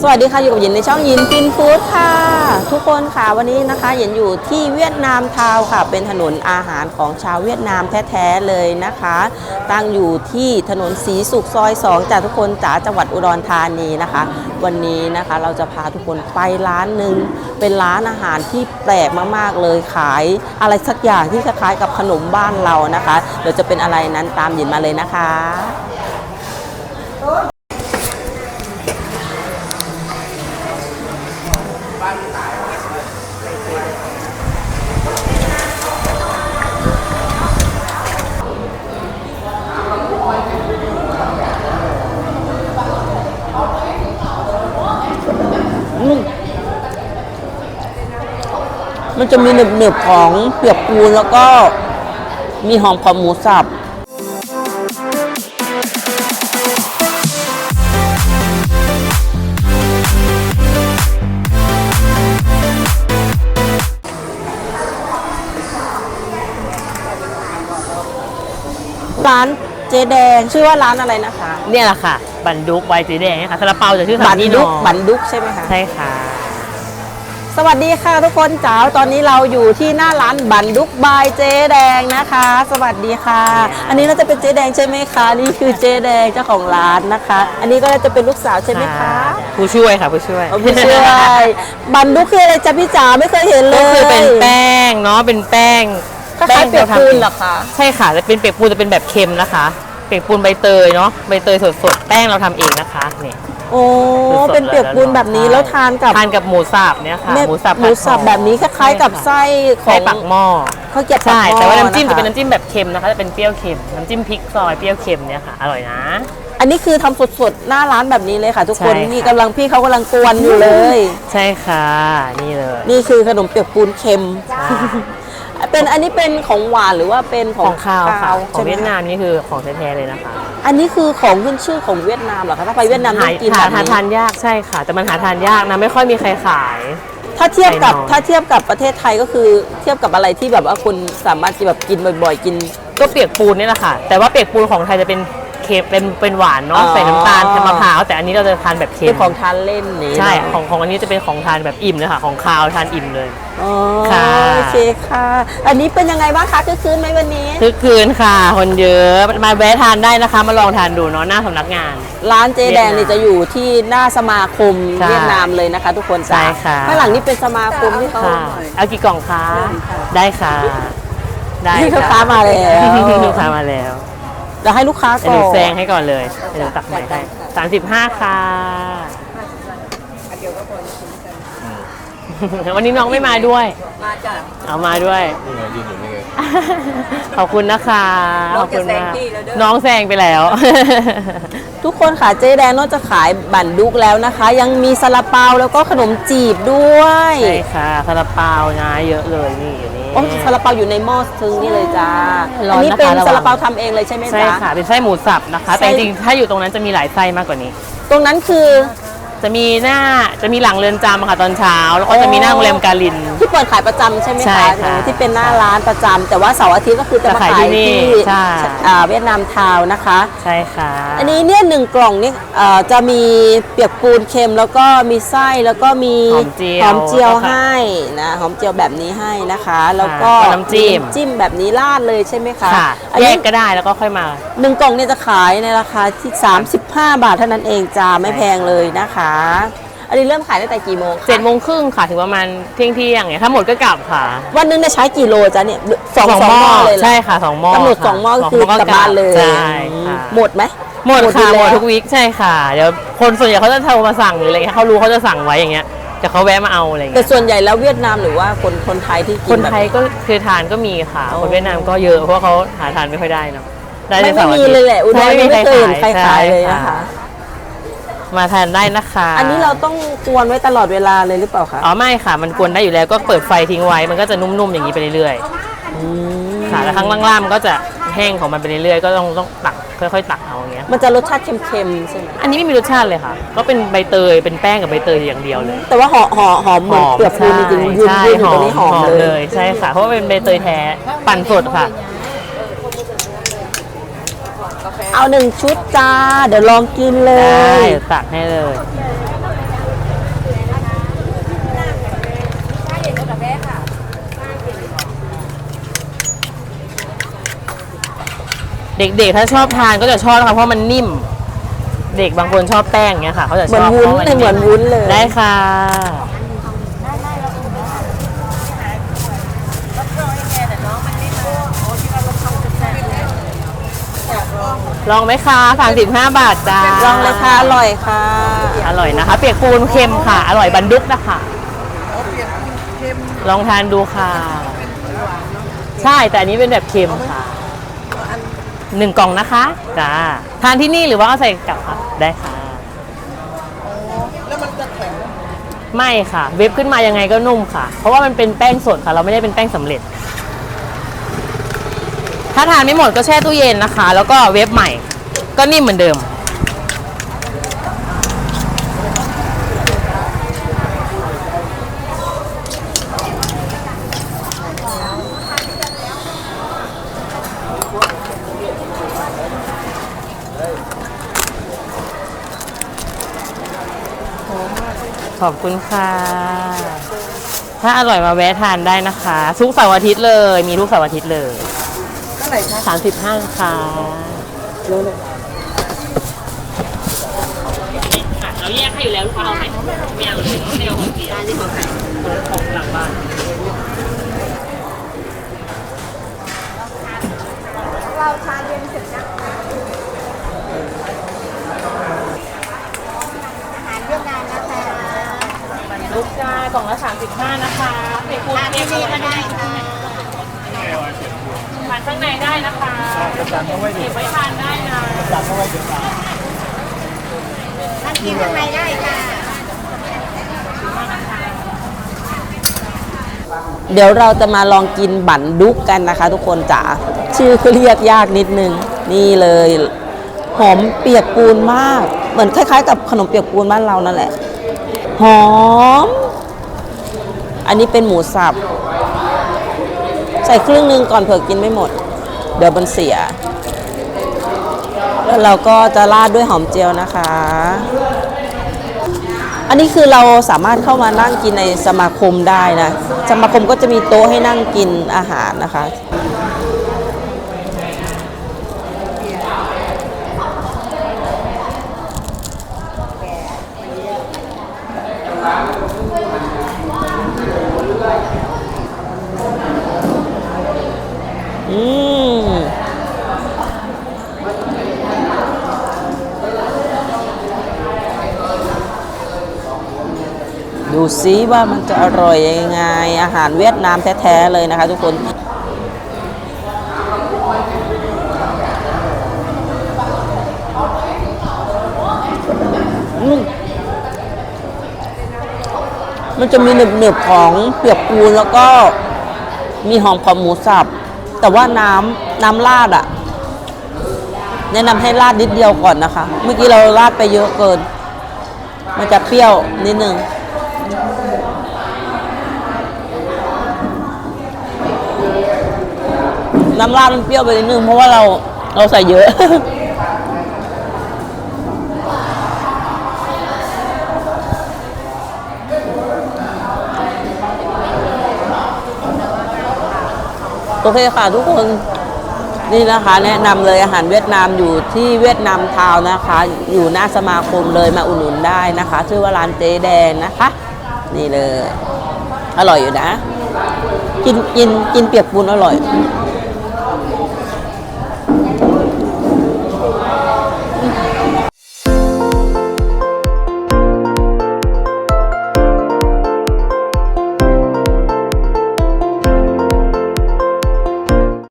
สวัสดีค่ะ อยู่กับหยินในช่องหยินฟินฟู้ดค่ะ ทุกคนค่ะวันนี้นะคะหยินอยู่ที่เวียดนามทาวค่ะ เป็นถนนอาหารของชาวเวียดนามแท้ๆเลยนะคะ ตั้งอยู่ที่ถนนสีสุขซอย2จากทุกคนจ๋าจังหวัดอุดรธานีนะคะ วันนี้นะคะเราจะพาทุกคนไปร้านหนึ่งเป็นร้านอาหารที่แปลกมากๆเลยขายอะไรสักอย่างที่คล้ายๆกับขนมบ้านเรานะคะเดี๋ยวจะเป็นอะไรนั้นตามหยินมาเลยนะคะ มันจะมีหนึบๆของเปียกปูนแล้วก็มีหอมของหมูสับ ร้านเจแดงชื่อว่าร้านอะไรนะคะ เนี่ยแหละค่ะ บันดุกไวน์สีแดงเนี่ยค่ะซาลาเปาจะชื่อบัสานนี่ดุนกอบันดุกใช่ไหมคะใช่ค่ะ สวัสดีค่ะทุกคนจ๋าตอนนี้เราอยู่ที่หน้าร้านบันดุกบายเจ๊แดงนะคะ สวัสดีค่ะ อันนี้เราจะเป็นเจ๊แดงใช่ไหมคะนี่คือเจ๊แดงเจ้าของร้านนะคะ อันนี้ก็จะเป็นลูกสาวใช่ไหมคะผู้ช่วยค่ะผู้ช่วยเอาผู้ช่วยบันดุกคืออะไรจ๊ะพี่จ๋าไม่เคยเห็นเลยก็คือเป็นแป้งเนาะเป็นแป้ง คล้ายๆเปียกปูนเหรอคะใช่ค่ะแต่เป็นเปียกปูนจะเป็นแบบเค็มนะคะ เปียกปูนใบเตยเนาะใบเตยสดๆแป้งเราทำเองนะคะเนี่ยโอ้สดๆเป็นเปียกปูนแบบนี้ใช่แล้วทานกับทานกับหมูสับเนี่ยค่ะเม็ดหมูสับหมูสับผัดแบบนี้คล้ายๆกับไส้ขไส้องปักหม้อข้าวเกรี๊ยวปากใช่หม้อแต่ว่าน้ำจิ้มคจะเป็นน้ำจิ้มแบบเค็มนะคะจะเป็นเปรี้ยวเค็มน้ำจิ้มพริกซอยเปรี้ยวเค็มเนี่ยค่ะอร่อยนะ อันนี้คือทำสดๆหน้าร้านแบบนี้เลยค่ะ ทุกคนใช่ค่ะนี่กำลังพี่เขากำลังกวนอยู่เลย ใช่ค่ะ นี่เลย นี่คือขนมเปียกปูนเค็มใช่ เป็นอันนี้เป็นของหวานหรือว่าเป็นขขอองงข้าวค่ะขอใช่งไหมเวียดนามนี่คือของแท้ๆเลยนะคะอันนี้คือของขึ้นชื่อของเวียดนามเหรอคะถ้าไปเวียดนามต้องกินหาแบบหานี้ทานยากใช่ค่ะ แต่มันหาทานยากนะไม่ค่อยมีใครขาย ถ้าเทียบกับไข่นอน ถ้าเทียบกับประเทศไทยก็คือเทียบกับอะไรที่แบบว่าคุณสามารถที่แบบกินบ่อย ๆ กิน ก็เปียกปูนนี่แหละค่ะ แต่ว่าเปียกปูนของไทยจะเป็น เค็มเป็นเป็นหวานเนาะอ๋อใส่น้ำตาลมะพร้าวแต่อันนี้เราจะทานแบบเค็เป็มนของทานเล่นนี่ใช่เนาะของของอันนี้จะเป็นของทานแบบอิ่มเลยค่ะของคาวทานอิ่มเลยอ๋อค่ะโอเคค่ะ อันนี้เป็นยังไงบ้างคะคือคืนไหมวันนี้คึกคืนค่ะ คนเยอะมาแวะทานได้นะคะ มาลองทานดูเนาะหน้าสำนักงาน ร้านเจแดงเวีนี่ยดนามจะอยู่ที่หน้าสมาคมใช่เวียดนามเลยนะคะ ทุกคนใช่ค่ะข้างหลังนี่เป็นสมาคมที่เขาค่ะเอากี่กล่องคะได้ค่ะ ได้นี่ลูกค่ะค้ามาแล้วลูกค้ามาแล้ว เดี๋ยวให้ลูกค้าเดี๋ยวก่หอนูนแซงให้ก่อนเลยเดี๋ยวหนูตักใหม่ให้สามสิบห้าค่ะ วันนี้น้องไม่มาด้วย มาจ้ะเอามาด้วยยืนอยู่นี่ไงขอบคุณนะคะน้ขอองบจะคุณแซงมากพี่แล้วเด้อน้องแซงไปแล้ว ทุกคนค่ะเจแดงนอกจากขายบั่นดุกแล้วนะคะ ยังมีซาลาเปาแล้วก็ขนมจีบด้วยใช่ค่ะซาลาเปานะเยอะเลยนี่อยู่นี่โอ้ซาลาเปาอยู่ในหม้อทึงนี่เลยจ้าร้อนนะคะอันนี้เป็นระวังซาลาเปาทำเองเลยใช่ไหมใช่จ๊ะค่ะเป็นไส้หมูสับนะคะไส้แต่จริงๆถ้าอยู่ตรงนั้นจะมีหลายไส้มากกว่านี้ ตรงนั้นคือ จะมีหน้าจะมีหลังเรือนจำค่ะตอนเช้า แล้วก็จะมีหน้าโรงแรมกาลิน ที่เปิดขายประจำใช่ไหมใช่คะค่ะ ที่เป็นหน้าร้านประจำแต่ว่าเสาร์อาทิตย์ก็คือจะมาจะขายขายที่นี่ที่ใช่อ่าเวียดนามทาวน์นะคะ ใช่ค่ะอันนี้เนี่ยหนึ่งกล่องนี่เอ่อจะมีเปียกปูนเค็มแล้วก็มีไส้แล้วก็มีหอมเจียวหอมเจียวแล้วก็ ให้นะหอมเจียวแบบนี้ให้นะคะ แล้วก็แล้วก็น้ำจิ้มจิ้มแบบนี้ราดเลยใช่ไหมคะค่ะอันแยนี้กก็ได้แล้วก็ค่อยมา หนึ่งกล่องเนี่ยจะขายในราคาที่ 35 บาทเท่านั้นเองจ้าไม่แพงเลยนะคะอันนี้เริ่มขายตั้งแต่กี่โมงคะเจ็ดโมงครึ่งค่ะถึงประมาณเที่ยงเที่ยงเนี่ยถ้าหมดก็กลับค่ะวันหนึงเนี่ยใช้กี่โลจ้ะเนี่ยสองสองหม้อเลยเหรอใช่ค่ะสองหม้อกำหนดค่ะสองหม้อก็คือกลับบ้านเลยใช่ค่ะหมดไหมหมดค่ะอยู่หมแล้ดวทุกวีคใช่ค่ะเดี๋ยวคนส่วนใหญ่เขาจะโทรมาสั่งหรืออะไรเงี้ยเขารู้เขาจะสั่งไว้อย่างเงี้ยแต่เขาแวะมาเอาอะไรแต่เงี้ยส่วนใหญ่แล้วเวียดนามหรือว่าคนคนไทยที่กิคนนแบบไทยก็คือทานก็มีค่ะอ๋อคนเวียดนามก็เยอะเพราะว่าเขาหาทานไม่ค่อยได้เนาะได้ไม่แต่ไม่เสาร์อามีทิตเลยแหละอุดรใช่ยังไม่เคยเห็นใครขายเลยใช่นะคะ มาทานได้นะคะ อันนี้เราต้องกวนไว้ตลอดเวลาเลยหรือเปล่าคะอ๋อไม่ค่ะ มันกวนได้อยู่แล้วก็เปิดไฟทิ้งไว้ มันก็จะนุ่มๆอย่างนี้ไปเรื่อยๆค่ะแล้วข้างล่างๆมันก็จะแห้งของมันไปเรื่อยๆก็ต้องต้องตักค่อยๆตักเอาอย่างเงี้ยมันจะรสชาติเค็มๆใช่ไหมอันนี้ไม่มีรสชาติเลยค่ะ ก็เป็นใบเตยเป็นแป้งกับใบเตยอย่างเดียวเลย แต่ว่าหอมหอมหอมเหมือนเปลือกปูนจริงๆยืนใช่ยืนอยู่ตรงนี้หอมเลยใช่ค่ะเพราะว่าเป็นใบเตยแท้ปั่นสดค่ะ เอาหนึ่งชุดจ้า เดี๋ยวลองกินเลได้ย ตักให้เลย เด็กๆ ถ้าชอบทานก็จะชอบนะคะเพราะมันนิ่ม เด็กบางคนชอบแป้งเงี้ยค่ะ เขาจะเหชมือนบวุ้นเลยเหมือนวุ้นเลย ได้ค่ะ ลองไหมคะ35 บาทจ้าลองเลยค่ะอร่อยค่ะ อร่อยนะคะ เปียกปูนเค็มค่ะ อร่อยบันดุกนะคะลองทานดูค่ะ ใช่แต่อันนี้เป็นแบบเค็มค่ะหนึ่งกล่องนะคะจ้าทานที่นี่หรือว่าเอาใส่กลับค่ะได้ค่ะไม่ค่ะ เว็บขึ้นมายังไงก็นุ่มค่ะ เพราะว่ามันเป็นแป้งสดค่ะ เราไม่ได้เป็นแป้งสำเร็จ ถ้าทานไม่หมดก็แช่ตู้เย็นนะคะ แล้วก็เว็บใหม่ ก็นิ่มเหมือนเดิม ขอบคุณค่ะ ถ้าอร่อยมาแวะทานได้นะคะ ทุกเสาร์อาทิตย์เลย มีทุกเสาร์อาทิตย์เลย ท่าไหร่คะสามสิบห้าค่ะรู้เลยเราแยกให้อยู่แล้วลูกค้าเอาไหมไม่เอาเลยไม่เอาของเกียร์นี่ของใครของหลังบ้านเราชาเย็นเสร็จนะอาหารเวียดนามนะคะลูกจ้ากล่องละสามสิบห้านะคะเป็นคูณทานที่นี่ก็ได้ค่ะทาน ข้างในได้นะคะเก็บไว้ทานได้นะทานกินข้างในได้ค่ะ เดี๋ยวเราจะมาลองกินบั่นดุกกันนะคะทุกคนจ๋า ชื่อคือเรียกยากนิดนึง นี่เลย หอมเปียกปูนมาก เหมือนคล้ายๆ กับขนมเปียกปูนบ้านเรานั่นแหละ หอม อันนี้เป็นหมูสับใส่ครึ่งหนึงก่อนเผื่อกินไม่หมด เดี๋ยวมันเสีย แล้วเราก็จะราดด้วยหอมเจียวนะคะ อันนี้คือเราสามารถเข้ามานั่งกินในสมาคมได้นะ สมาคมก็จะมีโต๊ะให้นั่งกินอาหารนะคะ อืม ดูซิว่ามันจะอร่อยยังไง อาหารเวียดนามแท้ๆเลยนะคะทุกคนมมันจะมีหนึบๆของเปียกปูนแล้วก็มีหอมของหมูสับ แต่ว่าน้ำน้ำราดอะแนะนำให้ราดนิดเดียวก่อนนะคะ เมื่อกี้เราราดไปเยอะเกิน มันจะเปรี้ยวนิดนึง น้ำราดมันเปรี้ยวไปนิดนึงเพราะว่าเราเราใส่เยอะ โอเคค่ะทุกคนนี่นะคะแนะนำเลยอาหารเวียดนามอยู่ที่เวียดนามทาวนะคะ อยู่หน้าสมาคมเลยมาอุดหนุนได้นะคะ ชื่อว่าร้านเจ๊แดงนะคะ นี่เลย อร่อยอยู่นะ กินกินกินเปียกปูนอร่อย